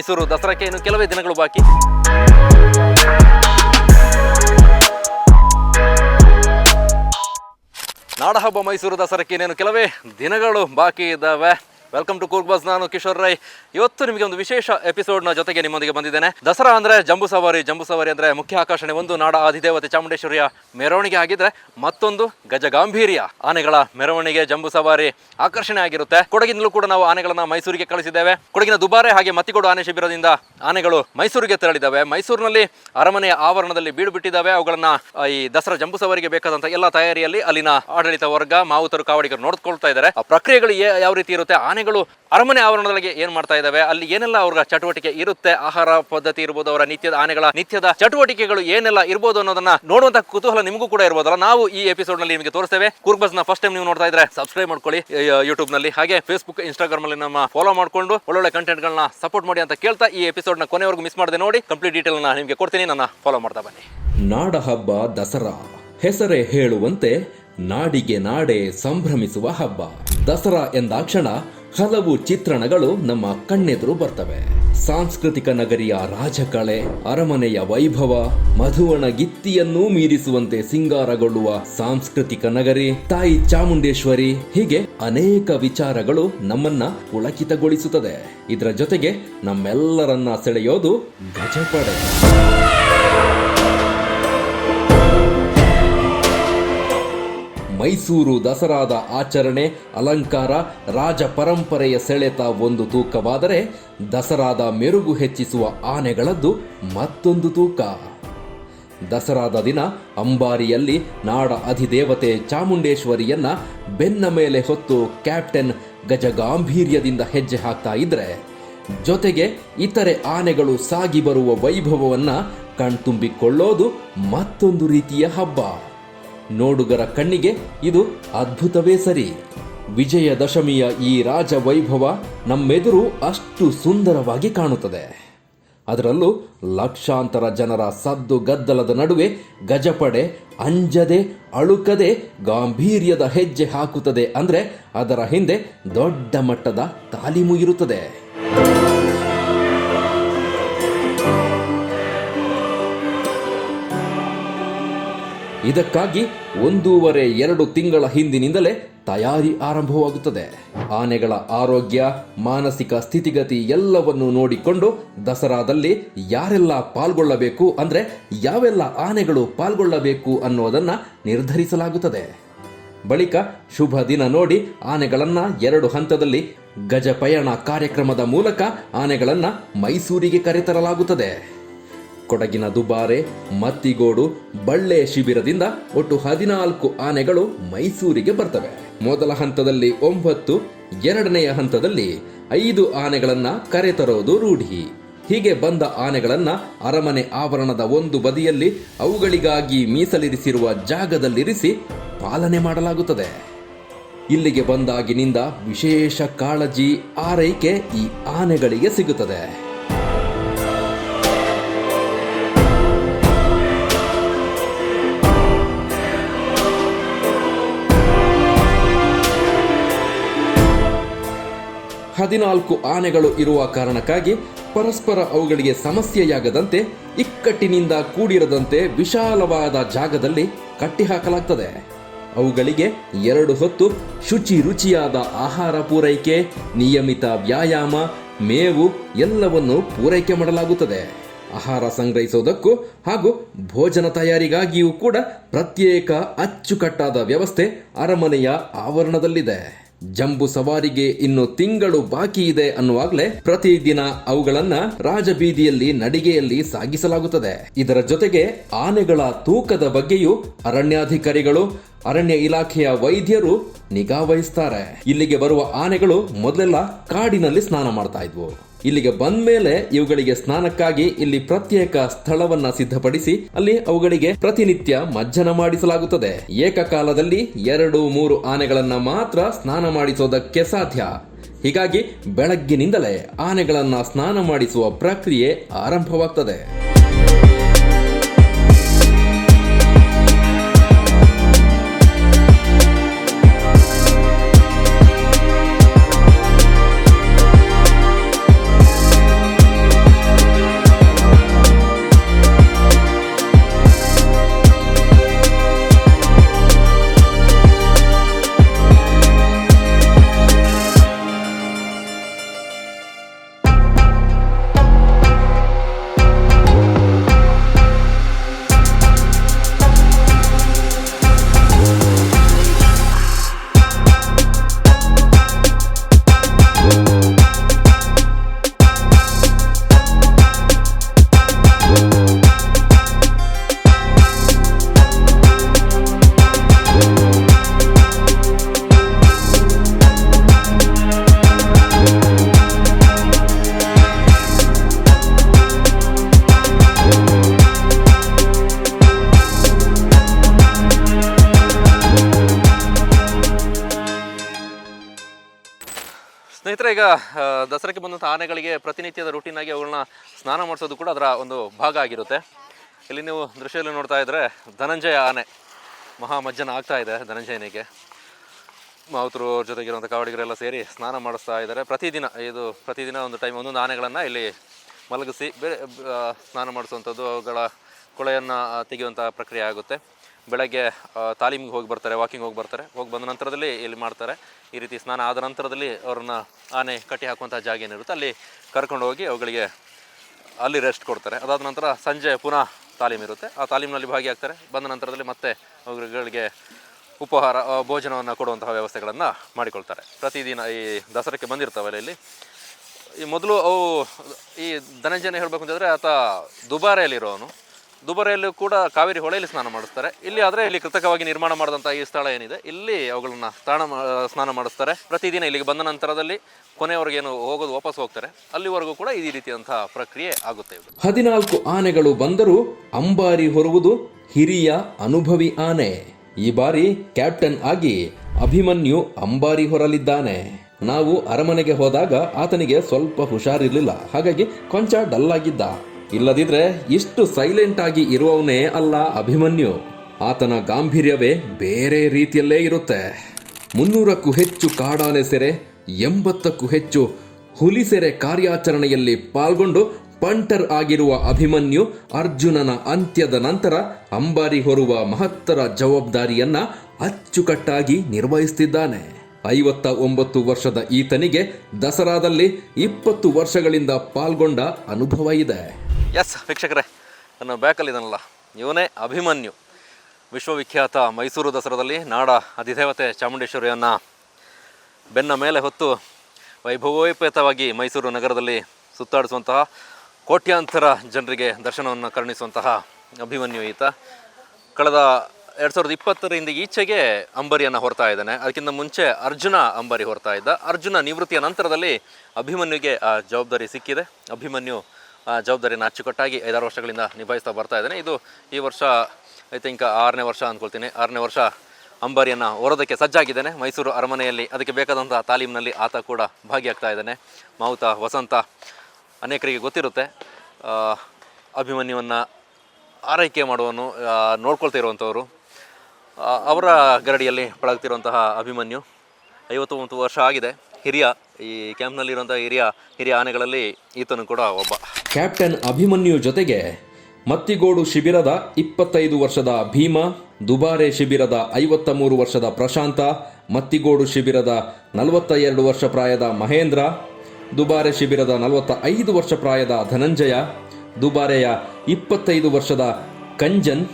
ಮೈಸೂರು ದಸರಾಕ್ಕೆ ಇನ್ನು ಕೆಲವೇ ದಿನಗಳು ಬಾಕಿ. ನಾಡಹಬ್ಬ ಮೈಸೂರು ದಸರಾಕ್ಕೆ ಇನ್ನೇನು ಕೆಲವೇ ದಿನಗಳು ಬಾಕಿ ಇದ್ದಾವೆ. ವೆಲ್ಕಮ್ ಟು ಕೂರ್ಗ್ ಬಸ್ ನಾನು ಕಿಶೋರ್ ರೈ. ಇವತ್ತು ನಿಮಗೆ ಒಂದು ವಿಶೇಷ ಎಪಿಸೋಡ್ನ ಜೊತೆಗೆ ನಿಮ್ಮೊಂದಿಗೆ ಬಂದಿದ್ದೇನೆ. ದಸರಾ ಅಂದರೆ ಜಂಬೂ ಸವಾರಿ ಜಂಬೂ ಸವಾರಿ ಅಂದರೆ ಮುಖ್ಯ ಆಕರ್ಷಣೆ. ಒಂದು ನಾಡ ಆದಿದೇವತೆ ಚಾಮುಂಡೇಶ್ವರಿಯ ಮೆರವಣಿಗೆ ಆಗಿದ್ರೆ ಮತ್ತೊಂದು ಗಜಗಾಂಭೀರ್ಯ ಆನೆಗಳ ಮೆರವಣಿಗೆ, ಜಂಬೂ ಸವಾರಿ ಆಕರ್ಷಣೆ ಆಗಿರುತ್ತೆ. ಕೊಡಗಿನಲ್ಲೂ ಕೂಡ ನಾವು ಆನೆಗಳನ್ನ ಮೈಸೂರಿಗೆ ಕಳಿಸಿದ್ದೇವೆ. ಕೊಡಗಿನ ದುಬಾರೆ ಹಾಗೆ ಮತ್ತಿಗೋಡು ಆನೆ ಶಿಬಿರದಿಂದ ಆನೆಗಳು ಮೈಸೂರಿಗೆ ತೆರಳಿದ್ದಾವೆ. ಮೈಸೂರಿನಲ್ಲಿ ಅರಮನೆಯ ಆವರಣದಲ್ಲಿ ಬೀಡು ಬಿಟ್ಟಿದ್ದಾವೆ. ಅವುಗಳನ್ನ ಈ ದಸರಾ ಜಂಬೂ ಸವಾರಿಗೆ ಬೇಕಾದಂತ ಎಲ್ಲ ತಯಾರಿಯಲ್ಲಿ ಅಲ್ಲಿನ ಆಡಳಿತ ವರ್ಗ, ಮಾವುತರು, ಕಾವಡಿಗರು ನೋಡ್ಕೊಳ್ತಾ ಇದ್ದಾರೆ. ಆ ಪ್ರಕ್ರಿಯೆಗಳು ಯಾವ ರೀತಿ ಇರುತ್ತೆ? ಅರಮನೆ ಆವರಣದೊಳಗೆ ಏನ್ ಮಾಡ್ತಾ ಇದ್ದಾವೆ ಅಲ್ಲಿ ಏನೆಲ್ಲ ಅವ್ರ ಚಟುವಟಿಕೆ ಇರುತ್ತೆ? ಆಹಾರ ಪದ್ಧತಿ ಇರ್ಬೋದು, ಅವರ ನಿತ್ಯದ ಆನೆಗಳ ನಿತ್ಯದ ಚಟುವಟಿಕೆಗಳು ಏನೆಲ್ಲ ಇರ್ಬೋದು ಅನ್ನೋದನ್ನ ನೋಡುವಂತ ಕುತೂಹಲ ನಿಮಗೂ ಕೂಡ ಇರ್ಬೋದಲ್ಲ. ನಾವು ಈ ಎಪಿಸೋಡ್ನಲ್ಲಿ ನಿಮಗೆ ತೋರಿಸ್ತೇವೆ. ಕುರ್ಬಸ್ನ ಫಸ್ಟ್ ಟೈಮ್ ನೀವು ನೋಡ್ತಾ ಇದ್ರೆ ಸಬ್ಸ್ಕ್ರೈಬ್ ಮಾಡ್ಕೊಳ್ಳಿ. ಯೂಟ್ಯೂಬ್ನಲ್ಲಿ. ಹಾಗೆ ಫೇಸ್ಬುಕ್ ಇನ್ಸ್ಟಾಗ್ರಾಮ್ ಅಲ್ಲಿ ನಮ್ಮ ಫಾಲೋ ಮಾಡ್ಕೊಂಡು ಒಳ್ಳೊಳ್ಳೆ ಕಂಟೆಂಟ್ ಗಳನ್ನ ಸಪೋರ್ಟ್ ಮಾಡಿ ಅಂತ ಕೇಳ್ತಾ ಈ ಎಪಿಸೋಡ್ನ ಕೊನೆವರೆಗೂ ಮಿಸ್ ಮಾಡದೆ ನೋಡಿ. ಕಂಪ್ಲೀಟ್ ಡೀಟೇಲ್ನ ನಿಮಗೆ ಕೊಡ್ತೀನಿ. ನನ್ನ ಫಾಲೋ ಮಾಡ್ತಾ ಬನ್ನಿ. ನಾಡ ಹಬ್ಬ, ದಸರಾ. ಹೆಸರೇ ಹೇಳುವಂತೆ ನಾಡಿಗೆ ನಾಡೆ ಸಂಭ್ರಮಿಸುವ ಹಬ್ಬ. ದಸರಾ ಎಂದಾಕ್ಷಣ ಹಲವು ಚಿತ್ರಣಗಳು ನಮ್ಮ ಕಣ್ಣೆದುರು ಬರ್ತವೆ. ಸಾಂಸ್ಕೃತಿಕ ನಗರಿಯ ರಾಜಕಳೆ, ಅರಮನೆಯ ವೈಭವ, ಮಧುವಣ ಗಿತ್ತಿಯನ್ನೂ ಮೀರಿಸುವಂತೆ ಸಿಂಗಾರಗೊಳ್ಳುವ ಸಾಂಸ್ಕೃತಿಕ ನಗರಿ, ತಾಯಿ ಚಾಮುಂಡೇಶ್ವರಿ, ಹೀಗೆ ಅನೇಕ ವಿಚಾರಗಳು ನಮ್ಮನ್ನ ಪುಳಕಿತಗೊಳಿಸುತ್ತದೆ. ಇದರ ಜೊತೆಗೆ ನಮ್ಮೆಲ್ಲರನ್ನ ಸೆಳೆಯೋದು ಗಜಪಡೆ. ಮೈಸೂರು ದಸರಾದ ಆಚರಣೆ, ಅಲಂಕಾರ, ರಾಜ ಪರಂಪರೆಯ ಸೆಳೆತ ಒಂದು ತೂಕವಾದರೆ ದಸರಾದ ಮೆರುಗು ಹೆಚ್ಚಿಸುವ ಆನೆಗಳದ್ದು ಮತ್ತೊಂದು ತೂಕ. ದಸರಾದ ದಿನ ಅಂಬಾರಿಯಲ್ಲಿ ನಾಡ ಅಧಿದೇವತೆ ಚಾಮುಂಡೇಶ್ವರಿಯನ್ನ ಬೆನ್ನ ಮೇಲೆ ಹೊತ್ತು ಕ್ಯಾಪ್ಟನ್ ಗಜಗಾಂಭೀರ್ಯದಿಂದ ಹೆಜ್ಜೆ ಹಾಕ್ತಾ ಇದ್ರೆ, ಜೊತೆಗೆ ಇತರೆ ಆನೆಗಳು ಸಾಗಿ ಬರುವ ವೈಭವವನ್ನ ಕಣ್ತುಂಬಿಕೊಳ್ಳೋದು ಮತ್ತೊಂದು ರೀತಿಯ ಹಬ್ಬ. ನೋಡುಗರ ಕಣ್ಣಿಗೆ ಇದು ಅದ್ಭುತವೇ ಸರಿ. ವಿಜಯದಶಮಿಯ ಈ ರಾಜ ವೈಭವ ನಮ್ಮೆದುರು ಅಷ್ಟು ಸುಂದರವಾಗಿ ಕಾಣುತ್ತದೆ. ಅದರಲ್ಲೂ ಲಕ್ಷಾಂತರ ಜನರ ಸದ್ದು ಗದ್ದಲದ ನಡುವೆ ಗಜಪಡೆ ಅಂಜದೆ ಅಳುಕದೆ ಗಾಂಭೀರ್ಯದ ಹೆಜ್ಜೆ ಹಾಕುತ್ತದೆ ಅಂದರೆ ಅದರ ಹಿಂದೆ ದೊಡ್ಡ ಮಟ್ಟದ ತಾಲೀಮು ಇರುತ್ತದೆ. ಇದಕ್ಕಾಗಿ ಒಂದೂವರೆ ಎರಡು ತಿಂಗಳ ಹಿಂದಿನಿಂದಲೇ ತಯಾರಿ ಆರಂಭವಾಗುತ್ತದೆ. ಆನೆಗಳ ಆರೋಗ್ಯ, ಮಾನಸಿಕ ಸ್ಥಿತಿಗತಿ ಎಲ್ಲವನ್ನು ನೋಡಿಕೊಂಡು ದಸರಾದಲ್ಲಿ ಯಾರೆಲ್ಲ ಪಾಲ್ಗೊಳ್ಳಬೇಕು ಅಂದ್ರೆ ಯಾವೆಲ್ಲ ಆನೆಗಳು ಪಾಲ್ಗೊಳ್ಳಬೇಕು ಅನ್ನೋದನ್ನ ನಿರ್ಧರಿಸಲಾಗುತ್ತದೆ. ಬಳಿಕ ಶುಭ ದಿನ ನೋಡಿ ಆನೆಗಳನ್ನ ಎರಡು ಹಂತದಲ್ಲಿ ಗಜಪಯಣ ಕಾರ್ಯಕ್ರಮದ ಮೂಲಕ ಆನೆಗಳನ್ನ ಮೈಸೂರಿಗೆ ಕರೆತರಲಾಗುತ್ತದೆ. ಕೊಡಗಿನ ದುಬಾರೆ, ಮತ್ತಿಗೋಡು, ಬಳ್ಳೆ ಶಿಬಿರದಿಂದ ಒಟ್ಟು ಹದಿನಾಲ್ಕು ಆನೆಗಳು ಮೈಸೂರಿಗೆ ಬರ್ತವೆ. ಮೊದಲ ಹಂತದಲ್ಲಿ ಒಂಬತ್ತು, ಎರಡನೆಯ ಹಂತದಲ್ಲಿ ಐದು ಆನೆಗಳನ್ನ ಕರೆತರೋದು ರೂಢಿ. ಹೀಗೆ ಬಂದ ಆನೆಗಳನ್ನ ಅರಮನೆ ಆವರಣದ ಒಂದು ಬದಿಯಲ್ಲಿ ಅವುಗಳಿಗಾಗಿ ಮೀಸಲಿರಿಸಿರುವ ಜಾಗದಲ್ಲಿರಿಸಿ ಪಾಲನೆ ಮಾಡಲಾಗುತ್ತದೆ. ಇಲ್ಲಿಗೆ ಬಂದಾಗಿನಿಂದ ವಿಶೇಷ ಕಾಳಜಿ, ಆರೈಕೆ ಈ ಆನೆಗಳಿಗೆ ಸಿಗುತ್ತದೆ. ಹದಿನಾಲ್ಕು ಆನೆಗಳು ಇರುವ ಕಾರಣಕ್ಕಾಗಿ ಪರಸ್ಪರ ಅವುಗಳಿಗೆ ಸಮಸ್ಯೆಯಾಗದಂತೆ ಇಕ್ಕಟ್ಟಿನಿಂದ ಕೂಡಿರದಂತೆ ವಿಶಾಲವಾದ ಜಾಗದಲ್ಲಿ ಕಟ್ಟಿಹಾಕಲಾಗ್ತದೆ. ಅವುಗಳಿಗೆ ಎರಡು ಹೊತ್ತು ಶುಚಿ ರುಚಿಯಾದ ಆಹಾರ ಪೂರೈಕೆ, ನಿಯಮಿತ ವ್ಯಾಯಾಮ, ಮೇವು ಎಲ್ಲವನ್ನು ಪೂರೈಕೆ ಮಾಡಲಾಗುತ್ತದೆ. ಆಹಾರ ಸಂಗ್ರಹಿಸೋದಕ್ಕೂ ಹಾಗೂ ಭೋಜನ ತಯಾರಿಗಾಗಿಯೂ ಕೂಡ ಪ್ರತ್ಯೇಕ ಅಚ್ಚುಕಟ್ಟಾದ ವ್ಯವಸ್ಥೆ ಅರಮನೆಯ ಆವರಣದಲ್ಲಿದೆ. ಜಂಬೂ ಸವಾರಿಗೆ ಇನ್ನು ತಿಂಗಳು ಬಾಕಿ ಇದೆ ಅನ್ನುವಾಗಲೇ ಪ್ರತಿದಿನ ಅವುಗಳನ್ನ ರಾಜಬೀದಿಯಲ್ಲಿ ನಡಿಗೆಯಲ್ಲಿ ಸಾಗಿಸಲಾಗುತ್ತದೆ. ಇದರ ಜೊತೆಗೆ ಆನೆಗಳ ತೂಕದ ಬಗ್ಗೆಯೂ ಅರಣ್ಯಾಧಿಕಾರಿಗಳು, ಅರಣ್ಯ ಇಲಾಖೆಯ ವೈದ್ಯರು ನಿಗಾ ವಹಿಸ್ತಾರೆ. ಇಲ್ಲಿಗೆ ಬರುವ ಆನೆಗಳು ಮೊದಲೆಲ್ಲ ಕಾಡಿನಲ್ಲಿ ಸ್ನಾನ ಮಾಡ್ತಾ ಇದ್ವು. ಇಲ್ಲಿಗೆ ಬಂದ ಮೇಲೆ ಇವುಗಳಿಗೆ ಸ್ನಾನಕ್ಕಾಗಿ ಇಲ್ಲಿ ಪ್ರತ್ಯೇಕ ಸ್ಥಳವನ್ನ ಸಿದ್ಧಪಡಿಸಿ ಅಲ್ಲಿ ಅವುಗಳಿಗೆ ಪ್ರತಿನಿತ್ಯ ಮಜ್ಜನ ಮಾಡಿಸಲಾಗುತ್ತದೆ. ಏಕಕಾಲದಲ್ಲಿ ಎರಡು ಮೂರು ಆನೆಗಳನ್ನ ಮಾತ್ರ ಸ್ನಾನ ಮಾಡಿಸೋದಕ್ಕೆ ಸಾಧ್ಯ. ಹೀಗಾಗಿ ಬೆಳಗ್ಗಿನಿಂದಲೇ ಆನೆಗಳನ್ನ ಸ್ನಾನ ಮಾಡಿಸುವ ಪ್ರಕ್ರಿಯೆ ಆರಂಭವಾಗ್ತದೆ. ಸ್ನೇಹಿತರೆ, ಈಗ ದಸರಾಕ್ಕೆ ಬಂದಂಥ ಆನೆಗಳಿಗೆ ಪ್ರತಿನಿತ್ಯದ ರೂಟೀನ್ ಆಗಿ ಅವುಗಳನ್ನ ಸ್ನಾನ ಮಾಡಿಸೋದು ಕೂಡ ಅದರ ಒಂದು ಭಾಗ ಆಗಿರುತ್ತೆ. ಇಲ್ಲಿ ನೀವು ದೃಶ್ಯದಲ್ಲಿ ನೋಡ್ತಾ ಇದ್ರೆ ಧನಂಜಯ ಆನೆ. ಮಹಾಮಜ್ಜನ ಆಗ್ತಾ ಇದೆ ಧನಂಜಯನಿಗೆ. ಮಾವುತರು ಜೊತೆಗಿರುವಂಥ ಕಾವಡಿಗರೆಲ್ಲ ಸೇರಿ ಸ್ನಾನ ಮಾಡಿಸ್ತಾ ಇದ್ದಾರೆ. ಪ್ರತಿದಿನ, ಇದು ಪ್ರತಿದಿನ ಒಂದು ಟೈಮ್ ಒಂದೊಂದು ಆನೆಗಳನ್ನು ಇಲ್ಲಿ ಮಲಗಿಸಿ ಬೇರೆ ಸ್ನಾನ ಮಾಡಿಸುವಂಥದ್ದು ಅವುಗಳ ಕೊಳೆಯನ್ನು ತೆಗೆಯುವಂಥ ಪ್ರಕ್ರಿಯೆ ಆಗುತ್ತೆ. ಬೆಳಗ್ಗೆ ತಾಲೀಮಿಗೆ ಹೋಗಿ ಬರ್ತಾರೆ ವಾಕಿಂಗ್ ಹೋಗಿ ಬರ್ತಾರೆ. ಹೋಗಿ ಬಂದ ನಂತರದಲ್ಲಿ ಇಲ್ಲಿ ಮಾಡ್ತಾರೆ. ಈ ರೀತಿ ಸ್ನಾನ ಆದ ನಂತರದಲ್ಲಿ ಅವ್ರನ್ನ ಆನೆ ಕಟ್ಟಿ ಹಾಕುವಂಥ ಜಾಗ ಏನಿರುತ್ತೆ ಅಲ್ಲಿ ಕರ್ಕೊಂಡು ಹೋಗಿ ಅವುಗಳಿಗೆ ಅಲ್ಲಿ ರೆಸ್ಟ್ ಕೊಡ್ತಾರೆ. ಅದಾದ ನಂತರ ಸಂಜೆ ಪುನಃ ತಾಲೀಮ್ ಇರುತ್ತೆ. ಆ ತಾಲೀಮಿನಲ್ಲಿ ಭಾಗಿಯಾಗ್ತಾರೆ. ಬಂದ ನಂತರದಲ್ಲಿ ಮತ್ತೆ ಅವುಗಳಿಗೆ ಉಪಹಾರ ಭೋಜನವನ್ನು ಕೊಡುವಂತಹ ವ್ಯವಸ್ಥೆಗಳನ್ನು ಮಾಡಿಕೊಳ್ತಾರೆ. ಪ್ರತಿದಿನ ಈ ದಸರಕ್ಕೆ ಬಂದಿರ್ತಾವಲ್ಲ ಇಲ್ಲಿ. ಈ ಮೊದಲು ಅವು ಈ ಧನಂಜಯನ ಹೇಳಬೇಕು ಅಂತಂದರೆ ಆತ ದುಬಾರೆಯಲ್ಲಿರೋನು. ದುಬಾರೆಯಲ್ಲೂ ಕೂಡ ಕಾವೇರಿ ಹೊಳೆಯಲ್ಲಿ ಸ್ನಾನ ಮಾಡಿಸ್ತಾರೆ. ಇಲ್ಲಿ ಆದರೆ ಇಲ್ಲಿ ಕೃತಕವಾಗಿ ನಿರ್ಮಾಣ ಮಾಡಿದಂಥ ಈ ಸ್ಥಳ ಏನಿದೆ, ಇಲ್ಲಿ ಅವುಗಳನ್ನ ಸ್ನಾನ ಸ್ನಾನ ಮಾಡಿಸ್ತಾರೆ. ಪ್ರತಿದಿನ ಇಲ್ಲಿಗೆ ಬಂದ ನಂತರದಲ್ಲಿ ಕೊನೆಯವರೆಗೇನು ಹೋಗೋದು ವಾಪಸ್ ಹೋಗ್ತಾರೆ. ಅಲ್ಲಿವರೆಗೂ ಕೂಡ ಈ ರೀತಿಯಂತಹ ಪ್ರಕ್ರಿಯೆ ಆಗುತ್ತೆ ಹದಿನಾಲ್ಕು ಆನೆಗಳು ಬಂದರೂ ಅಂಬಾರಿ ಹೊರುವುದು ಹಿರಿಯ ಅನುಭವಿ ಆನೆ. ಈ ಬಾರಿ ಕ್ಯಾಪ್ಟನ್ ಆಗಿ ಅಭಿಮನ್ಯು ಅಂಬಾರಿ ಹೊರಲಿದ್ದಾನೆ. ನಾವು ಅರಮನೆಗೆ ಹೋದಾಗ ಆತನಿಗೆ ಸ್ವಲ್ಪ ಹುಷಾರಿರ್ಲಿಲ್ಲ. ಹಾಗಾಗಿ ಕೊಂಚ ಡಲ್ ಆಗಿದ್ದ ಇಲ್ಲದಿದ್ರೆ ಇಷ್ಟು ಸೈಲೆಂಟ್ ಆಗಿ ಇರುವವನೇ ಅಲ್ಲ ಅಭಿಮನ್ಯು. ಆತನ ಗಾಂಭೀರ್ಯವೇ ಬೇರೆ ರೀತಿಯಲ್ಲೇ ಇರುತ್ತೆ. ಮುನ್ನೂರಕ್ಕೂ ಹೆಚ್ಚು ಕಾಡಾನೆ ಸೆರೆ, ಎಂಬತ್ತಕ್ಕೂ ಹೆಚ್ಚು ಹುಲಿ ಸೆರೆ ಕಾರ್ಯಾಚರಣೆಯಲ್ಲಿ ಪಾಲ್ಗೊಂಡು ಪಂಟರ್ ಆಗಿರುವ ಅಭಿಮನ್ಯು ಅರ್ಜುನನ ಅಂತ್ಯದ ನಂತರ ಅಂಬಾರಿ ಹೊರುವ ಮಹತ್ತರ ಜವಾಬ್ದಾರಿಯನ್ನ ಅಚ್ಚುಕಟ್ಟಾಗಿ ನಿರ್ವಹಿಸುತ್ತಿದ್ದಾನೆ ಐವತ್ತ ಒಂಬತ್ತು ವರ್ಷದ ಈತನಿಗೆ ದಸರಾದಲ್ಲಿ ಇಪ್ಪತ್ತು ವರ್ಷಗಳಿಂದ ಪಾಲ್ಗೊಂಡ ಅನುಭವ ಇದೆ. ಎಸ್ ವೀಕ್ಷಕರೇ, ನನ್ನ ಬ್ಯಾಕಲ್ಲಿದ್ದಾನಲ್ಲ ಇವನೇ ಅಭಿಮನ್ಯು. ವಿಶ್ವವಿಖ್ಯಾತ ಮೈಸೂರು ದಸರಾದಲ್ಲಿ ನಾಡ ಅಧಿದೇವತೆ ಚಾಮುಂಡೇಶ್ವರಿಯನ್ನು ಬೆನ್ನ ಮೇಲೆ ಹೊತ್ತು ವೈಭವೋಪೇತವಾಗಿ ಮೈಸೂರು ನಗರದಲ್ಲಿ ಸುತ್ತಾಡಿಸುವಂತಹ ಕೋಟ್ಯಾಂತರ ಜನರಿಗೆ ದರ್ಶನವನ್ನು ಕರುಣಿಸುವಂತಹ ಅಭಿಮನ್ಯು ಈತ. ಕಳೆದ ಎರಡು ಸಾವಿರದ ಇಪ್ಪತ್ತರಿಂದ ಈಚೆಗೆ ಅಂಬರಿಯನ್ನು ಹೊರ್ತಾ ಇದ್ದಾನೆ. ಅದಕ್ಕಿಂತ ಮುಂಚೆ ಅರ್ಜುನ ಅಂಬರಿ ಹೊರತಾ ಇದ್ದ. ಅರ್ಜುನ ನಿವೃತ್ತಿಯ ನಂತರದಲ್ಲಿ ಅಭಿಮನ್ಯುಗೆ ಆ ಜವಾಬ್ದಾರಿ ಸಿಕ್ಕಿದೆ. ಅಭಿಮನ್ಯು ಜವಾಬ್ದಾರಿಯನ್ನು ಅಚ್ಚುಕಟ್ಟಾಗಿ ಐದಾರು ವರ್ಷಗಳಿಂದ ನಿಭಾಯಿಸ್ತಾ ಬರ್ತಾ ಇದ್ದೇನೆ. ಇದು ಈ ವರ್ಷ ಐ ಥಿಂಕ್ ಆರನೇ ವರ್ಷ ಅಂದ್ಕೊಳ್ತೀನಿ ಆರನೇ ವರ್ಷ ಅಂಬಾರಿಯನ್ನು ಹೊರೋದಕ್ಕೆ ಸಜ್ಜಾಗಿದ್ದೇನೆ. ಮೈಸೂರು ಅರಮನೆಯಲ್ಲಿ ಅದಕ್ಕೆ ಬೇಕಾದಂಥ ತಾಲೀಮಿನಲ್ಲಿ ಆತ ಕೂಡ ಭಾಗಿಯಾಗ್ತಾ ಇದ್ದಾನೆ. ಮಾವುತ, ವಸಂತ ಅನೇಕರಿಗೆ ಗೊತ್ತಿರುತ್ತೆ. ಅಭಿಮನ್ಯುವನ್ನು ಆರೈಕೆ ಮಾಡುವನು ನೋಡ್ಕೊಳ್ತಾ ಇರುವಂಥವರು. ಅವರ ಗರಡಿಯಲ್ಲಿ ಪಳಗ್ತಿರುವಂತಹ ಅಭಿಮನ್ಯು ಐವತ್ತೊಂಬತ್ತು ವರ್ಷ ಆಗಿದೆ. ಹಿರಿಯ, ಈ ಕ್ಯಾಂಪ್ನಲ್ಲಿರುವಂಥ ಹಿರಿಯ ಹಿರಿಯ ಆನೆಗಳಲ್ಲಿ ಈತನು ಕೂಡ ಒಬ್ಬ. ಕ್ಯಾಪ್ಟನ್ ಅಭಿಮನ್ಯು ಜೊತೆಗೆ ಮತ್ತಿಗೋಡು ಶಿಬಿರದ ಇಪ್ಪತ್ತೈದು ವರ್ಷದ ಭೀಮ, ದುಬಾರೆ ಶಿಬಿರದ ಐವತ್ತ ಮೂರು ವರ್ಷದ ಪ್ರಶಾಂತ, ಮತ್ತಿಗೋಡು ಶಿಬಿರದ ನಲವತ್ತ ಎರಡು ವರ್ಷ ಪ್ರಾಯದ ಮಹೇಂದ್ರ, ದುಬಾರೆ ಶಿಬಿರದ ನಲವತ್ತ ಐದು ವರ್ಷ ಪ್ರಾಯದ ಧನಂಜಯ, ದುಬಾರೆಯ ಇಪ್ಪತ್ತೈದು ವರ್ಷದ ಕಂಜನ್,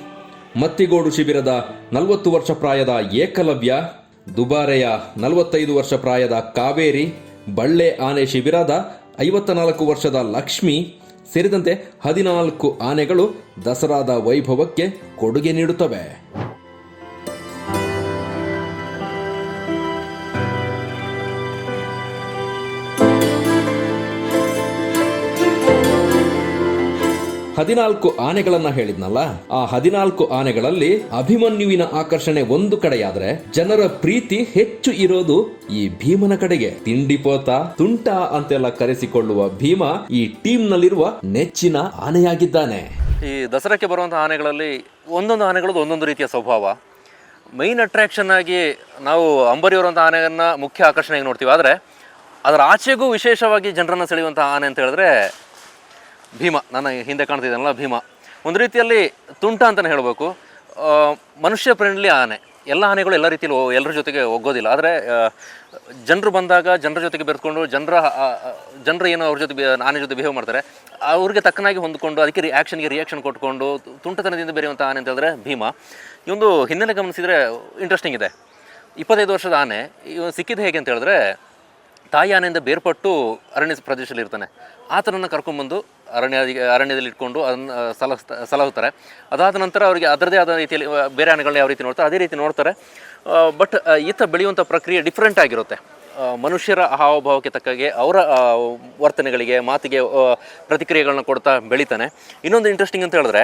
ಮತ್ತಿಗೋಡು ಶಿಬಿರದ ನಲವತ್ತು ವರ್ಷ ಪ್ರಾಯದ ಏಕಲವ್ಯ, ದುಬಾರೆಯ ನಲವತ್ತೈದು ವರ್ಷ ಪ್ರಾಯದ ಕಾವೇರಿ, ಬಳ್ಳೆ ಆನೆ ಶಿಬಿರದ ಐವತ್ತ ನಾಲ್ಕು ವರ್ಷದ ಲಕ್ಷ್ಮಿ ಸೇರಿದಂತೆ ಹದಿನಾಲ್ಕು ಆನೆಗಳು ದಸರಾದ ವೈಭವಕ್ಕೆ ಕೊಡುಗೆ ನೀಡುತ್ತವೆ. ಹದಿನಾಲ್ಕು ಆನೆಗಳನ್ನ ಹೇಳಿದ್ನಲ್ಲ, ಆ ಹದಿನಾಲ್ಕು ಆನೆಗಳಲ್ಲಿ ಅಭಿಮನ್ಯುವಿನ ಆಕರ್ಷಣೆ ಒಂದು ಕಡೆಯಾದ್ರೆ ಜನರ ಪ್ರೀತಿ ಹೆಚ್ಚು ಇರೋದು ಈ ಭೀಮನ ಕಡೆಗೆ. ತಿಂಡಿಪೋತ ತುಂಟ ಅಂತೆಲ್ಲ ಕರೆಸಿಕೊಳ್ಳುವ ಭೀಮ ಈ ಟೀಮ್ ನಲ್ಲಿರುವ ನೆಚ್ಚಿನ ಆನೆಯಾಗಿದ್ದಾನೆ. ಈ ದಸರಾಕ್ಕೆ ಬರುವಂತಹ ಆನೆಗಳಲ್ಲಿ ಒಂದೊಂದು ಆನೆಗಳದ್ದು ಒಂದೊಂದು ರೀತಿಯ ಸ್ವಭಾವ. ಮೈನ್ ಅಟ್ರಾಕ್ಷನ್ ಆಗಿ ನಾವು ಅಂಬರಿ ಆನೆಯನ್ನ ಆನೆಯನ್ನು ಮುಖ್ಯ ಆಕರ್ಷಣೆಯಾಗಿ ನೋಡ್ತೀವಿ. ಆದ್ರೆ ಅದರ ಆಚೆಗೂ ವಿಶೇಷವಾಗಿ ಜನರನ್ನು ಸೆಳೆಯುವಂತಹ ಆನೆ ಅಂತ ಹೇಳಿದ್ರೆ ಭೀಮ, ನನ್ನ ಹಿಂದೆ ಕಾಣ್ತಿದ್ದಾನಲ್ಲ ಭೀಮ. ಒಂದು ರೀತಿಯಲ್ಲಿ ತುಂಟ ಅಂತಲೇ ಹೇಳಬೇಕು. ಮನುಷ್ಯ ಫ್ರೆಂಡ್ಲಿ ಆನೆ. ಎಲ್ಲ ಆನೆಗಳು ಎಲ್ಲ ರೀತಿಯಲ್ಲಿ ಎಲ್ಲರ ಜೊತೆಗೆ ಒಗ್ಗೋದಿಲ್ಲ. ಆದರೆ ಜನರು ಬಂದಾಗ, ಜನರ ಜೊತೆಗೆ ಬೆರೆತ್ಕೊಂಡು, ಜನರ ಜನರು ಏನು ಅವ್ರ ಜೊತೆ ಆನೆ ಜೊತೆ ಬಿಹೇವ್ ಮಾಡ್ತಾರೆ, ಅವ್ರಿಗೆ ತಕ್ಕನಾಗಿ ಹೊಂದ್ಕೊಂಡು, ಅದಕ್ಕೆ ರಿಯಾಕ್ಷನ್ಗೆ ರಿಯಾಕ್ಷನ್ ಕೊಟ್ಕೊಂಡು ತುಂಟತನದಿಂದ ಬೆರೆಯುವಂಥ ಆನೆ ಅಂತ ಹೇಳಿದ್ರೆ ಭೀಮ. ಇವೊಂದು ಹಿನ್ನೆಲೆ ಗಮನಿಸಿದರೆ ಇಂಟ್ರೆಸ್ಟಿಂಗ್ ಇದೆ. ಇಪ್ಪತ್ತೈದು ವರ್ಷದ ಆನೆ, ಇವ ಸಿಕ್ಕಿದ್ದು ಹೇಗೆ ಅಂತ ಹೇಳಿದ್ರೆ, ತಾಯಿ ಆನೆಯಿಂದ ಬೇರ್ಪಟ್ಟು ಅರಣ್ಯ ಪ್ರದೇಶದಲ್ಲಿ ಇರ್ತಾನೆ ಆತನನ್ನು ಕರ್ಕೊಂಡ್ಬಂದು ಅರಣ್ಯ ಅರಣ್ಯದಲ್ಲಿ ಇಟ್ಕೊಂಡು ಅದನ್ನು ಸಲಹಿಸ್ತಾ ಸಲಹುತ್ತಾರೆ. ಅದಾದ ನಂತರ ಅವರಿಗೆ ಅದರದೇ ಆದ ರೀತಿಯಲ್ಲಿ ಬೇರೆ ಆನೆಗಳನ್ನ ಯಾವ ರೀತಿ ನೋಡ್ತಾರೆ, ಅದೇ ರೀತಿ ನೋಡ್ತಾರೆ. ಬಟ್ ಈತ ಬೆಳೆಯುವಂಥ ಪ್ರಕ್ರಿಯೆ ಡಿಫ್ರೆಂಟ್ ಆಗಿರುತ್ತೆ. ಮನುಷ್ಯರ ಹಾವಭಾವಕ್ಕೆ ತಕ್ಕಾಗೆ ಅವರ ವರ್ತನೆಗಳಿಗೆ, ಮಾತಿಗೆ ಪ್ರತಿಕ್ರಿಯೆಗಳನ್ನ ಕೊಡ್ತಾ ಬೆಳಿತಾನೆ. ಇನ್ನೊಂದು ಇಂಟ್ರೆಸ್ಟಿಂಗ್ ಅಂತ ಹೇಳಿದ್ರೆ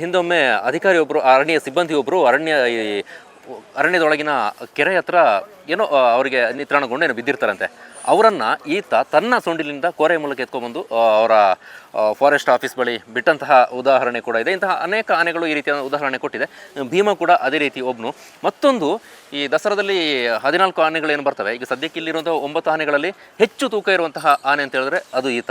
ಹಿಂದೊಮ್ಮೆ ಅಧಿಕಾರಿ ಒಬ್ಬರು ಅರಣ್ಯ ಸಿಬ್ಬಂದಿ ಒಬ್ಬರು ಅರಣ್ಯ, ಈ, ಅರಣ್ಯದೊಳಗಿನ ಕೆರೆ ಹತ್ರ ಏನೋ ಅವರಿಗೆ ನಿತ್ರಾಣಗೊಂಡು ಏನು ಬಿದ್ದಿರ್ತಾರಂತೆ. ಅವರನ್ನು ಈತ ತನ್ನ ಸೊಂಡಿಲಿಂದ ಕೋರೆ ಮೂಲಕ ಎತ್ಕೊಂಡ್ಬಂದು ಆ, ಅವರ ಫಾರೆಸ್ಟ್ ಆಫೀಸ್ ಬಳಿ ಬಿಟ್ಟಂತಹ ಉದಾಹರಣೆ ಕೂಡ ಇದೆ. ಇಂತಹ ಅನೇಕ ಆನೆಗಳು ಈ ರೀತಿಯ ಉದಾಹರಣೆ ಕೊಟ್ಟಿದೆ. ಭೀಮ ಕೂಡ ಅದೇ ರೀತಿ ಒಬ್ಬನು ಮತ್ತೊಂದು ಈ ದಸರಾದಲ್ಲಿ ಹದಿನಾಲ್ಕು ಆನೆಗಳೇನು ಬರ್ತವೆ? ಈಗ ಸದ್ಯಕ್ಕೆ ಇಲ್ಲಿರುವಂಥ ಒಂಬತ್ತು ಆನೆಗಳಲ್ಲಿ ಹೆಚ್ಚು ತೂಕ ಇರುವಂತಹ ಆನೆ ಅಂತ ಹೇಳಿದ್ರೆ ಅದು ಈತ.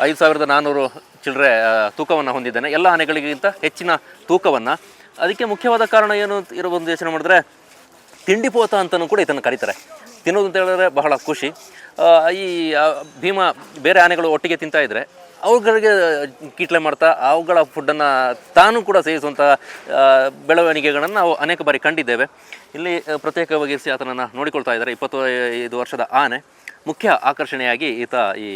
ಐದು ಸಾವಿರದ ನಾನ್ನೂರು ಚಿಲ್ಲರೆ ತೂಕವನ್ನು ಹೊಂದಿದ್ದೇನೆ. ಎಲ್ಲ ಆನೆಗಳಿಗಿಂತ ಹೆಚ್ಚಿನ ತೂಕವನ್ನು. ಅದಕ್ಕೆ ಮುಖ್ಯವಾದ ಕಾರಣ ಏನು ಇರೋ ಯೋಚನೆ ಮಾಡಿದ್ರೆ ತಿಂಡಿಪೋತ ಅಂತಲೂ ಕೂಡ ಇದನ್ನು ಕರೀತಾರೆ. ತಿನ್ನೋದು ಅಂತ ಹೇಳಿದ್ರೆ ಬಹಳ ಖುಷಿ. ಈ ಭೀಮ ಬೇರೆ ಆನೆಗಳು ಒಟ್ಟಿಗೆ ತಿಂತಾ ಇದ್ದರೆ ಅವುಗಳಿಗೆ ಕೀಟ್ಲೆ ಮಾಡ್ತಾ ಅವುಗಳ ಫುಡ್ಡನ್ನು ತಾನು ಕೂಡ ಸೇವಿಸುವಂಥ ಬೆಳವಣಿಗೆಗಳನ್ನು ನಾವು ಅನೇಕ ಬಾರಿ ಕಂಡಿದ್ದೇವೆ. ಇಲ್ಲಿ ಪ್ರತ್ಯೇಕವಾಗಿ ಪ್ರತ್ಯೇಕವಾಗಿರಿಸಿ ಆತನನ್ನು ನೋಡಿಕೊಳ್ತಾ ಇದ್ದಾರೆ. ಇಪ್ಪತ್ತು ಐದು ವರ್ಷದ ಆನೆ ಮುಖ್ಯ ಆಕರ್ಷಣೆಯಾಗಿ ಈತ ಈ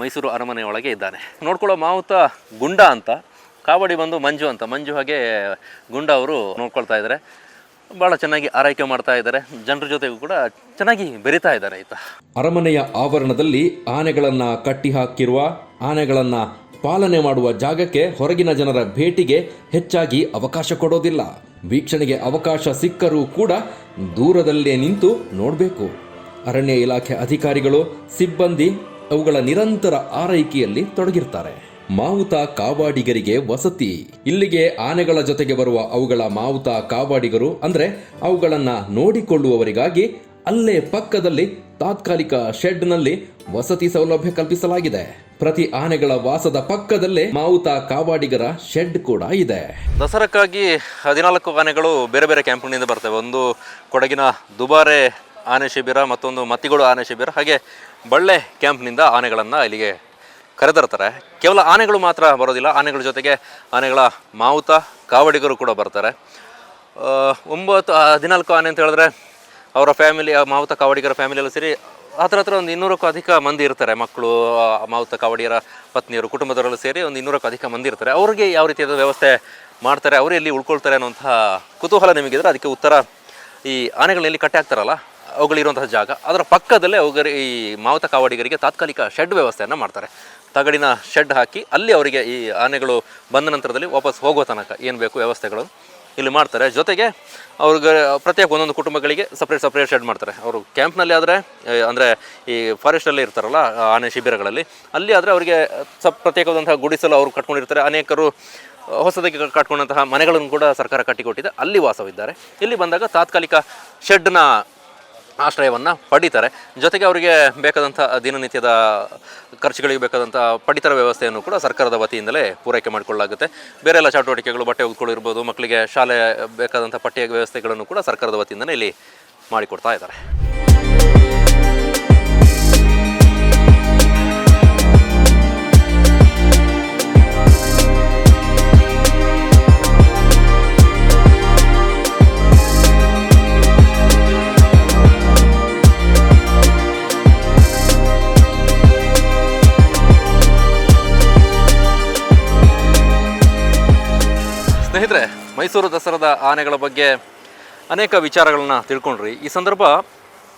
ಮೈಸೂರು ಅರಮನೆಯೊಳಗೆ ಇದ್ದಾನೆ. ನೋಡ್ಕೊಳ್ಳೋ ಮಾವುತ ಗುಂಡ ಅಂತ, ಕಾವಡಿ ಬಂದು ಮಂಜು ಅಂತ. ಮಂಜು ಹಾಗೆ ಗುಂಡ ಅವರು ನೋಡ್ಕೊಳ್ತಾ ಇದ್ದಾರೆ. ಭಾಳ ಚೆನ್ನಾಗಿ ಆರೈಕೆ ಮಾಡ್ತಾ ಇದ್ದಾರೆ. ಜನರ ಜೊತೆಗೂ ಕೂಡ ಚೆನ್ನಾಗಿ ಬೆರಿತಾ ಇದ್ದಾರೆ ಆಯಿತಾ ಅರಮನೆಯ ಆವರಣದಲ್ಲಿ ಆನೆಗಳನ್ನ ಕಟ್ಟಿ ಹಾಕಿರುವ, ಆನೆಗಳನ್ನ ಪಾಲನೆ ಮಾಡುವ ಜಾಗಕ್ಕೆ ಹೊರಗಿನ ಜನರ ಭೇಟಿಗೆ ಹೆಚ್ಚಾಗಿ ಅವಕಾಶ ಕೊಡೋದಿಲ್ಲ. ವೀಕ್ಷಣೆಗೆ ಅವಕಾಶ ಸಿಕ್ಕರೂ ಕೂಡ ದೂರದಲ್ಲೇ ನಿಂತು ನೋಡಬೇಕು. ಅರಣ್ಯ ಇಲಾಖೆ ಅಧಿಕಾರಿಗಳು, ಸಿಬ್ಬಂದಿ ಅವುಗಳ ನಿರಂತರ ಆರೈಕೆಯಲ್ಲಿ ತೊಡಗಿರ್ತಾರೆ. ಮಾವುತ ಕಾವಾಡಿಗರಿಗೆ ವಸತಿ. ಇಲ್ಲಿಗೆ ಆನೆಗಳ ಜೊತೆಗೆ ಬರುವ ಅವುಗಳ ಮಾವುತ ಕಾವಾಡಿಗರು ಅಂದ್ರೆ ಅವುಗಳನ್ನ ನೋಡಿಕೊಳ್ಳುವವರಿಗಾಗಿ ಅಲ್ಲೇ ಪಕ್ಕದಲ್ಲಿ ತಾತ್ಕಾಲಿಕ ಶೆಡ್ನಲ್ಲಿ ವಸತಿ ಸೌಲಭ್ಯ ಕಲ್ಪಿಸಲಾಗಿದೆ. ಪ್ರತಿ ಆನೆಗಳ ವಾಸದ ಪಕ್ಕದಲ್ಲೇ ಮಾವುತ ಕಾವಾಡಿಗರ ಶೆಡ್ ಕೂಡ ಇದೆ. ದಸರಾಕ್ಕಾಗಿ ಹದಿನಾಲ್ಕು ಆನೆಗಳು ಬೇರೆ ಬೇರೆ ಕ್ಯಾಂಪ್ನಿಂದ ಬರ್ತವೆ. ಒಂದು ಕೊಡಗಿನ ದುಬಾರೆ ಆನೆ ಶಿಬಿರ, ಮತ್ತೊಂದು ಮತ್ತಿಗೋಡು ಆನೆ ಶಿಬಿರ, ಹಾಗೆ ಬಳ್ಳೆ ಕ್ಯಾಂಪ್ನಿಂದ ಆನೆಗಳನ್ನು ಇಲ್ಲಿಗೆ ಕರೆತರ್ತಾರೆ. ಕೇವಲ ಆನೆಗಳು ಮಾತ್ರ ಬರೋದಿಲ್ಲ. ಆನೆಗಳ ಜೊತೆಗೆ ಆನೆಗಳ ಮಾವುತ, ಕಾವಡಿಗರು ಕೂಡ ಬರ್ತಾರೆ. ಒಂಬತ್ತು ಹದಿನಾಲ್ಕು ಆನೆ ಅಂತ ಹೇಳಿದ್ರೆ ಅವರ ಫ್ಯಾಮಿಲಿ ಮಾವುತ, ಕಾವಡಿಗರ ಫ್ಯಾಮಿಲಿಯಲ್ಲಿ ಸೇರಿ ಹತ್ರ ಹತ್ರ ಒಂದು ಇನ್ನೂರಕ್ಕೂ ಅಧಿಕ ಮಂದಿ ಇರ್ತಾರೆ. ಮಕ್ಕಳು ಮಾವುತ, ಕಾವಡಿಯರ ಪತ್ನಿಯರು, ಕುಟುಂಬದವರೆಲ್ಲ ಸೇರಿ ಒಂದು ಇನ್ನೂರಕ್ಕೂ ಅಧಿಕ ಮಂದಿ ಇರ್ತಾರೆ. ಅವ್ರಿಗೆ ಯಾವ ರೀತಿಯಾದ ವ್ಯವಸ್ಥೆ ಮಾಡ್ತಾರೆ ಅವರು ಇಲ್ಲಿ ಉಳ್ಕೊಳ್ತಾರೆ ಅನ್ನೋಂಥ ಕುತೂಹಲ ನಿಮಗಿದ್ರೆ ಅದಕ್ಕೆ ಉತ್ತರ ಈ ಆನೆಗಳನ್ನ ಕಟ್ಟೆ ಆಗ್ತಾರಲ್ಲ ಅವುಗಳಿರುವಂತಹ ಜಾಗ. ಅದರ ಪಕ್ಕದಲ್ಲೇ ಅವುಗರಿ ಈ ಮಾವುತ ಕಾವಾಡಿಗರಿಗೆ ತಾತ್ಕಾಲಿಕ ಶೆಡ್ ವ್ಯವಸ್ಥೆಯನ್ನು ಮಾಡ್ತಾರೆ. ತಗಡಿನ ಶೆಡ್ ಹಾಕಿ ಅಲ್ಲಿ ಅವರಿಗೆ ಈ ಆನೆಗಳು ಬಂದ ನಂತರದಲ್ಲಿ ವಾಪಸ್ ಹೋಗೋ ತನಕ ಏನು ಬೇಕು ವ್ಯವಸ್ಥೆಗಳು ಇಲ್ಲಿ ಮಾಡ್ತಾರೆ. ಜೊತೆಗೆ ಅವ್ರಿಗೆ ಪ್ರತ್ಯೇಕ ಒಂದೊಂದು ಕುಟುಂಬಗಳಿಗೆ ಸಪ್ರೇಟ್ ಸಪ್ರೇಟ್ ಶೆಡ್ ಮಾಡ್ತಾರೆ. ಅವರು ಕ್ಯಾಂಪ್ನಲ್ಲಿ ಆದರೆ ಅಂದರೆ ಈ ಫಾರೆಸ್ಟಲ್ಲಿ ಇರ್ತಾರಲ್ಲ ಆನೆ ಶಿಬಿರಗಳಲ್ಲಿ, ಅಲ್ಲಿ ಆದರೆ ಅವರಿಗೆ ಸಪ್ ಪ್ರತ್ಯೇಕವಾದಂತಹ ಗುಡಿಸಲು ಅವರು ಕಟ್ಕೊಂಡಿರ್ತಾರೆ. ಅನೇಕರು ಹೊಸದಾಗಿ ಕಟ್ಕೊಂಡಂತಹ ಮನೆಗಳನ್ನು ಕೂಡ ಸರ್ಕಾರ ಕಟ್ಟಿಕೊಟ್ಟಿದೆ. ಅಲ್ಲಿ ವಾಸವಿದ್ದಾರೆ. ಇಲ್ಲಿ ಬಂದಾಗ ತಾತ್ಕಾಲಿಕ ಶೆಡ್ನ ಆಶ್ರಯವನ್ನು ಪಡೀತಾರೆ. ಜೊತೆಗೆ ಅವರಿಗೆ ಬೇಕಾದಂಥ ದಿನನಿತ್ಯದ ಖರ್ಚುಗಳಿಗೆ ಬೇಕಾದಂಥ ಪಡಿತರ ವ್ಯವಸ್ಥೆಯನ್ನು ಕೂಡ ಸರ್ಕಾರದ ವತಿಯಿಂದಲೇ ಪೂರೈಕೆ ಮಾಡಿಕೊಳ್ಳಲಾಗುತ್ತೆ. ಬೇರೆ ಎಲ್ಲ ಚಟುವಟಿಕೆಗಳು, ಬಟ್ಟೆ ಉದ್ಕೊಳ್ಳಿರ್ಬೋದು, ಮಕ್ಕಳಿಗೆ ಶಾಲೆ ಬೇಕಾದಂಥ ಪಠ್ಯ ವ್ಯವಸ್ಥೆಗಳನ್ನು ಕೂಡ ಸರ್ಕಾರದ ವತಿಯಿಂದಲೇ ಇಲ್ಲಿ ಮಾಡಿಕೊಡ್ತಾ ಇದ್ದಾರೆ. ಮೈಸೂರು ದಸರಾದ ಆನೆಗಳ ಬಗ್ಗೆ ಅನೇಕ ವಿಚಾರಗಳನ್ನು ತಿಳ್ಕೊಂಡ್ರಿ. ಈ ಸಂದರ್ಭ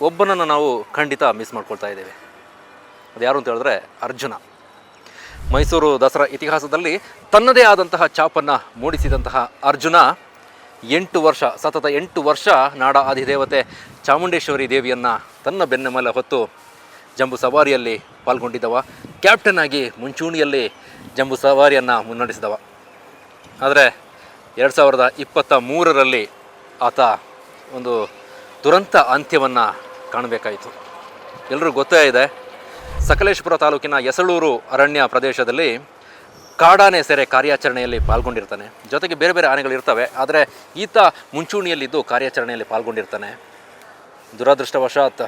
ಒಬ್ಬನನ್ನು ನಾವು ಖಂಡಿತ ಮಿಸ್ ಮಾಡ್ಕೊಳ್ತಾ ಇದ್ದೇವೆ. ಅದು ಯಾರು ಅಂತ ಹೇಳಿದ್ರೆ ಅರ್ಜುನ. ಮೈಸೂರು ದಸರಾ ಇತಿಹಾಸದಲ್ಲಿ ತನ್ನದೇ ಆದಂತಹ ಛಾಪನ್ನು ಮೂಡಿಸಿದಂತಹ ಅರ್ಜುನ ಎಂಟು ವರ್ಷ, ಸತತ ಎಂಟು ವರ್ಷ ನಾಡ ಆದಿದೇವತೆ ಚಾಮುಂಡೇಶ್ವರಿ ದೇವಿಯನ್ನು ತನ್ನ ಬೆನ್ನ ಮೇಲೆ ಹೊತ್ತು ಜಂಬೂ ಸವಾರಿಯಲ್ಲಿ ಪಾಲ್ಗೊಂಡಿದ್ದವ. ಕ್ಯಾಪ್ಟನ್ ಆಗಿ ಮುಂಚೂಣಿಯಲ್ಲಿ ಜಂಬೂ ಸವಾರಿಯನ್ನು ಮುನ್ನಡೆಸಿದವ. ಆದರೆ ಎರಡು ಸಾವಿರದ ಇಪ್ಪತ್ತ ಮೂರರಲ್ಲಿ ಆತ ಒಂದು ದುರಂತ ಅಂತ್ಯವನ್ನು ಕಾಣಬೇಕಾಯಿತು. ಎಲ್ಲರೂ ಗೊತ್ತೇ ಇದೆ, ಸಕಲೇಶಪುರ ತಾಲೂಕಿನ ಯಸಳೂರು ಅರಣ್ಯ ಪ್ರದೇಶದಲ್ಲಿ ಕಾಡಾನೆ ಸೆರೆ ಕಾರ್ಯಾಚರಣೆಯಲ್ಲಿ ಪಾಲ್ಗೊಂಡಿರ್ತಾನೆ. ಜೊತೆಗೆ ಬೇರೆ ಬೇರೆ ಆನೆಗಳು ಇರ್ತವೆ, ಆದರೆ ಈತ ಮುಂಚೂಣಿಯಲ್ಲಿದ್ದು ಕಾರ್ಯಾಚರಣೆಯಲ್ಲಿ ಪಾಲ್ಗೊಂಡಿರ್ತಾನೆ. ದುರದೃಷ್ಟವಶಾತ್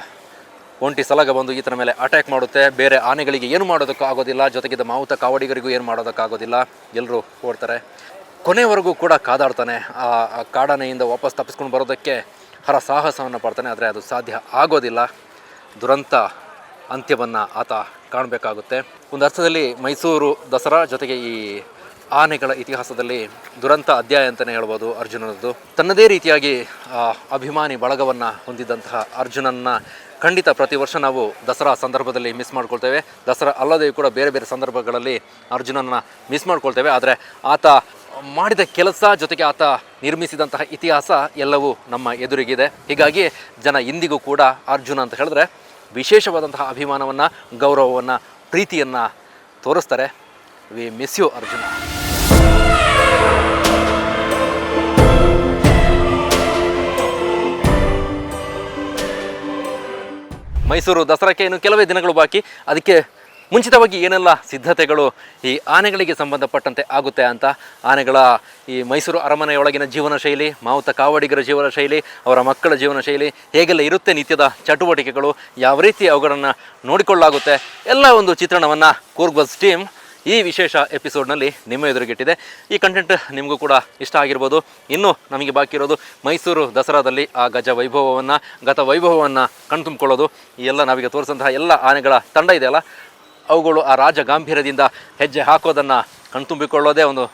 ಒಂಟಿ ಸಲಗ ಬಂದು ಈತನ ಮೇಲೆ ಅಟ್ಯಾಕ್ ಮಾಡುತ್ತೆ. ಬೇರೆ ಆನೆಗಳಿಗೆ ಏನು ಮಾಡೋದಕ್ಕೂ ಆಗೋದಿಲ್ಲ. ಜೊತೆಗಿದ್ದ ಮಾವುತ ಕಾವಡಿಗರಿಗೂ ಏನು ಮಾಡೋದಕ್ಕಾಗೋದಿಲ್ಲ. ಎಲ್ಲರೂ ಓಡ್ತಾರೆ. ಕೊನೆವರೆಗೂ ಕೂಡ ಕಾದಾಡ್ತಾನೆ. ಆ ಕಾಡನೆಯಿಂದ ವಾಪಸ್ ತಪ್ಪಿಸ್ಕೊಂಡು ಬರೋದಕ್ಕೆ ಹರ ಸಾಹಸವನ್ನು ಪಡ್ತಾನೆ, ಆದರೆ ಅದು ಸಾಧ್ಯ ಆಗೋದಿಲ್ಲ. ದುರಂತ ಅಂತ್ಯವನ್ನು ಆತ ಕಾಣಬೇಕಾಗುತ್ತೆ. ಒಂದು ಅರ್ಥದಲ್ಲಿ ಮೈಸೂರು ದಸರಾ ಜೊತೆಗೆ ಈ ಆನೆಗಳ ಇತಿಹಾಸದಲ್ಲಿ ದುರಂತ ಅಧ್ಯಾಯ ಅಂತಲೇ ಹೇಳ್ಬೋದು ಅರ್ಜುನನದ್ದು. ತನ್ನದೇ ರೀತಿಯಾಗಿ ಅಭಿಮಾನಿ ಬಳಗವನ್ನು ಹೊಂದಿದ್ದಂತಹ ಅರ್ಜುನನ್ನ ಖಂಡಿತ ಪ್ರತಿ ವರ್ಷ ನಾವು ದಸರಾ ಸಂದರ್ಭದಲ್ಲಿ ಮಿಸ್ ಮಾಡ್ಕೊಳ್ತೇವೆ. ದಸರಾ ಅಲ್ಲದೆ ಕೂಡ ಬೇರೆ ಬೇರೆ ಸಂದರ್ಭಗಳಲ್ಲಿ ಅರ್ಜುನನ್ನ ಮಿಸ್ ಮಾಡ್ಕೊಳ್ತೇವೆ. ಆದರೆ ಆತ ಮಾಡಿದ ಕೆಲಸ ಜೊತೆಗೆ ಆತ ನಿರ್ಮಿಸಿದಂತಹ ಇತಿಹಾಸ ಎಲ್ಲವೂ ನಮ್ಮ ಎದುರಿಗಿದೆ. ಹೀಗಾಗಿ ಜನ ಇಂದಿಗೂ ಕೂಡ ಅರ್ಜುನ ಅಂತ ಹೇಳಿದ್ರೆ ವಿಶೇಷವಾದಂತಹ ಅಭಿಮಾನವನ್ನು, ಗೌರವವನ್ನು, ಪ್ರೀತಿಯನ್ನು ತೋರಿಸ್ತಾರೆ. We miss you Arjuna. Mysuru ದಸರಾಕ್ಕೆ ಇನ್ನು ಕೆಲವೇ ದಿನಗಳು ಬಾಕಿ. ಅದಕ್ಕೆ ಮುಂಚಿತವಾಗಿ ಏನೆಲ್ಲ ಸಿದ್ಧತೆಗಳು ಈ ಆನೆಗಳಿಗೆ ಸಂಬಂಧಪಟ್ಟಂತೆ ಆಗುತ್ತೆ ಅಂತ? ಆನೆಗಳ ಈ ಮೈಸೂರು ಅರಮನೆಯೊಳಗಿನ ಜೀವನ ಶೈಲಿ, ಮಾವುತ ಕಾವಡಿಗರ ಜೀವನ ಶೈಲಿ, ಅವರ ಮಕ್ಕಳ ಜೀವನ ಶೈಲಿ, ಹೇಗೆಲ್ಲ ಇರುತ್ತೆ ನಿತ್ಯದ ಚಟುವಟಿಕೆಗಳು, ಯಾವ ರೀತಿ ಅವುಗಳನ್ನು ನೋಡಿಕೊಳ್ಳಲಾಗುತ್ತೆ ಎಲ್ಲ ಒಂದು ಚಿತ್ರಣವನ್ನು ಕೂರ್ಗಸ್ ಟೀಮ್ ಈ ವಿಶೇಷ ಎಪಿಸೋಡ್ನಲ್ಲಿ ನಿಮ್ಮ ಎದುರುಗಿಟ್ಟಿದೆ. ಈ ಕಂಟೆಂಟ್ ನಿಮಗೂ ಕೂಡ ಇಷ್ಟ ಆಗಿರ್ಬೋದು. ಇನ್ನು ನಮಗೆ ಬಾಕಿ ಇರೋದು ಮೈಸೂರು ದಸರಾದಲ್ಲಿ ಆ ಗಜ ವೈಭವವನ್ನು, ಗತ ವೈಭವವನ್ನು ಕಣ್ತುಂಬಿಕೊಳ್ಳೋದು. ಈ ಎಲ್ಲ ನಾವೀಗ ತೋರಿಸಿದಂತಹ ಎಲ್ಲ ಆನೆಗಳ ತಂಡ ಇದೆಯಲ್ಲ ಅವುಗಳು ಆ ರಾಜ ಗಾಂಭೀರ್ಯದಿಂದ ಹೆಜ್ಜೆ ಹಾಕೋದನ್ನು ಕಣ್ತುಂಬಿಕೊಳ್ಳೋದೇ ಒಂದು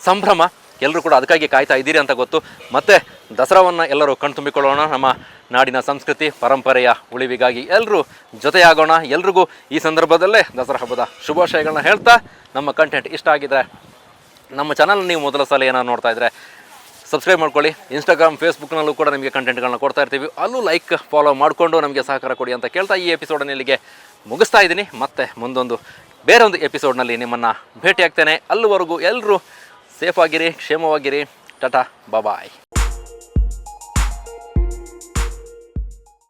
ಸಂಭ್ರಮ. ಎಲ್ಲರೂ ಕೂಡ ಅದಕ್ಕಾಗಿ ಕಾಯ್ತಾ ಇದ್ದೀರಿ ಅಂತ ಗೊತ್ತು. ಮತ್ತೆ ದಸರಾವನ್ನು ಎಲ್ಲರೂ ಕಣ್ತುಂಬಿಕೊಳ್ಳೋಣ. ನಮ್ಮ ನಾಡಿನ ಸಂಸ್ಕೃತಿ, ಪರಂಪರೆಯ ಉಳಿವಿಗಾಗಿ ಎಲ್ಲರೂ ಜೊತೆಯಾಗೋಣ. ಎಲ್ರಿಗೂ ಈ ಸಂದರ್ಭದಲ್ಲೇ ದಸರಾ ಹಬ್ಬದ ಶುಭಾಶಯಗಳನ್ನ ಹೇಳ್ತಾ ನಮ್ಮ ಕಂಟೆಂಟ್ ಇಷ್ಟ ಆಗಿದ್ರೆ ನಮ್ಮ ಚಾನಲ್ ನೀವು ಮೊದಲ ಸಲ ಏನಾದ್ರು ನೋಡ್ತಾ ಇದ್ರೆ ಸಬ್ಸ್ಕ್ರೈಬ್ ಮಾಡ್ಕೊಳ್ಳಿ. ಇನ್ಸ್ಟಾಗ್ರಾಮ್ ಫೇಸ್ಬುಕ್ನಲ್ಲೂ ಕೂಡ ನಿಮಗೆ ಕಂಟೆಂಟ್ಗಳನ್ನ ಕೊಡ್ತಾ ಇರ್ತೀವಿ. ಅಲ್ಲೂ ಲೈಕ್ ಫಾಲೋ ಮಾಡಿಕೊಂಡು ನಮಗೆ ಸಹಕಾರ ಕೊಡಿ ಅಂತ ಕೇಳ್ತಾ ಈ ಎಪಿಸೋಡನ್ನು ಇಲ್ಲಿಗೆ ಮುಗಿಸ್ತಾ ಇದ್ದೀನಿ. ಮತ್ತೆ ಮುಂದೊಂದು ಬೇರೆ ಒಂದು ಎಪಿಸೋಡ್ನಲ್ಲಿ ನಿಮ್ಮನ್ನು ಭೇಟಿಯಾಗ್ತೇನೆ. ಅಲ್ಲಿವರೆಗೂ ಎಲ್ಲರೂ ಸೇಫ್ ಆಗಿರಿ, ಕ್ಷೇಮವಾಗಿರಿ. ಟಾಟಾ ಬಾಯ್